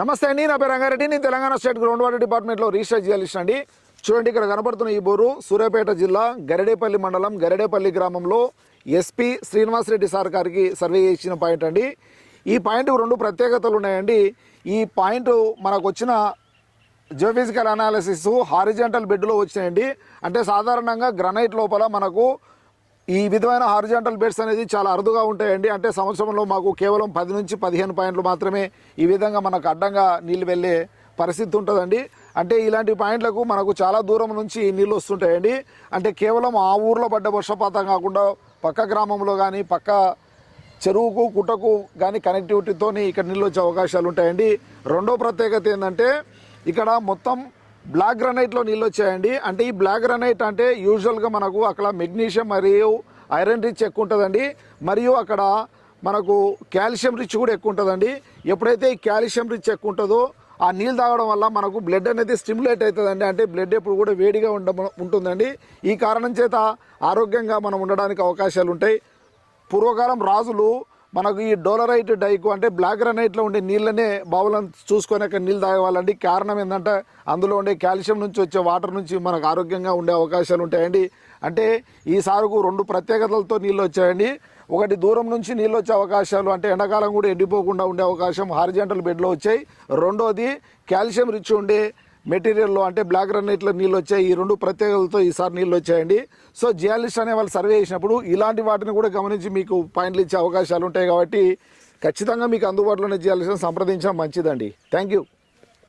నమస్తే అండి నా పేరు రంగారెడ్డి. నేను తెలంగాణ స్టేట్ గ్రౌండ్ వాటర్ డిపార్ట్మెంట్లో రీసెర్చ్ చేయాల్సిన అండి. చూడండి ఇక్కడ కనబడుతున్న ఈ బోరు సూర్యాపేట జిల్లా గరడేపల్లి మండలం గరడేపల్లి గ్రామంలో ఎస్పీ శ్రీనివాసరెడ్డి సార్ గారికి సర్వే చేసిన పాయింట్ అండి. ఈ పాయింట్ రెండు ప్రత్యేకతలు ఉన్నాయండి. ఈ పాయింట్ మనకు వచ్చిన జియోఫిజికల్ అనాలిసిస్ హారిజెంటల్ బెడ్లో వచ్చినాయండి. అంటే సాధారణంగా గ్రనైట్ లోపల మనకు ఈ విధమైన హారిజాంటల్ బెడ్స్ అనేది చాలా అరుదుగా ఉంటాయండి. అంటే సంవత్సరంలో మాకు కేవలం పది నుంచి పదిహేను పాయింట్లు మాత్రమే ఈ విధంగా మనకు అడ్డంగా నీళ్ళు వెళ్ళే పరిస్థితి ఉంటుందండి. అంటే ఇలాంటి పాయింట్లకు మనకు చాలా దూరం నుంచి నీళ్ళు వస్తుంటాయండి. అంటే కేవలం ఆ ఊర్లో పడ్డ వర్షపాతం కాకుండా పక్క గ్రామంలో కానీ పక్క చెరువుకు కుటకు కానీ కనెక్టివిటీతో ఇక్కడ నీళ్ళు వచ్చే అవకాశాలు ఉంటాయండి. రెండో ప్రత్యేకత ఏంటంటే ఇక్కడ మొత్తం బ్లాక్ గ్రనైట్లో నీళ్ళు వచ్చాయండి. అంటే ఈ బ్లాక్ గ్రనైట్ అంటే యూజువల్గా మనకు అక్కడ మెగ్నీషియం మరియు ఐరన్ రిచ్ ఎక్కువ ఉంటుందండి. మరియు అక్కడ మనకు కాల్షియం రిచ్ కూడా ఎక్కువ ఉంటుందండి. ఎప్పుడైతే ఈ కాల్షియం రిచ్ ఎక్కువ ఉంటుందో ఆ నీళ్ళు తాగడం వల్ల మనకు బ్లడ్ అనేది స్టిమ్యులేట్ అవుతుందండి. అంటే బ్లడ్ ఎప్పుడు కూడా వేడిగా ఉండ ఉంటుందండి. ఈ కారణం చేత ఆరోగ్యంగా మనం ఉండడానికి అవకాశాలు ఉంటాయి. పూర్వకాలం రాజులు మనకు ఈ డోలరైట్ డైకు అంటే బ్లాక్ గ్రనైట్లో ఉండే నీళ్ళనే బావులను చూసుకొని అక్కడ నీళ్ళు తాగవాలండి కారణం ఏంటంటే అందులో ఉండే కాల్షియం నుంచి వచ్చే వాటర్ నుంచి మనకు ఆరోగ్యంగా ఉండే అవకాశాలు ఉంటాయండి. అంటే ఈ సారుకు రెండు ప్రత్యేకతలతో నీళ్ళు వచ్చాయండి. ఒకటి దూరం నుంచి నీళ్ళు వచ్చే అవకాశాలు అంటే ఎండాకాలం కూడా ఎండిపోకుండా ఉండే అవకాశం హారిజెంటల్ బెడ్లో వచ్చాయి. రెండోది కాల్షియం రిచ్ ఉండే మెటీరియల్లో అంటే బ్లాక్ గ్రానైట్లో నీళ్ళు వచ్చాయి ఈ రెండు ప్రత్యేకతలతో ఈసారి నీళ్ళు వచ్చాయండి సో జియాలిస్ట్ అనే వాళ్ళు సర్వే చేసినప్పుడు ఇలాంటి వాటిని కూడా గమనించి మీకు పాయింట్లు ఇచ్చే అవకాశాలు ఉంటాయి కాబట్టి ఖచ్చితంగా మీకు అందుబాటులోనే జియాలిస్ట్ సంప్రదించడం మంచిదండి. Thank you.